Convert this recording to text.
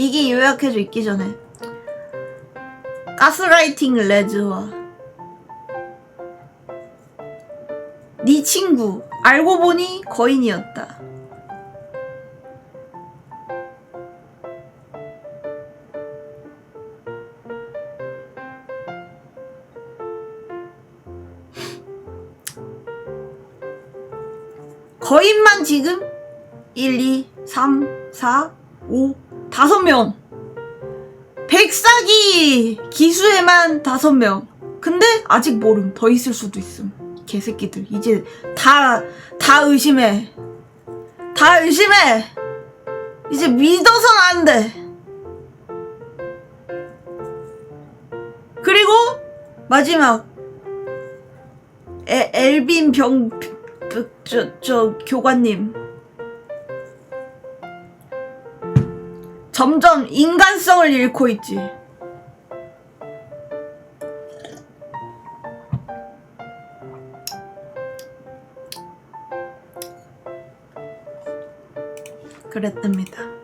이게 요약해져 있기 전에. 가스라이팅 레즈와. 네 친구 알고 보니 거인이었다. 거인만 지금? 1, 2, 3, 4, 5, 다섯 명. 백사기 기수에만 다섯 명. 근데 아직 모름. 더 있을 수도 있음. 개새끼들. 이제 다, 다 의심해. 다 의심해. 이제 믿어선 안 돼. 그리고 마지막 에, 엘빈 병, 그, 저, 저, 교관님. 점점 인간성을 잃고 있지. 그랬답니다.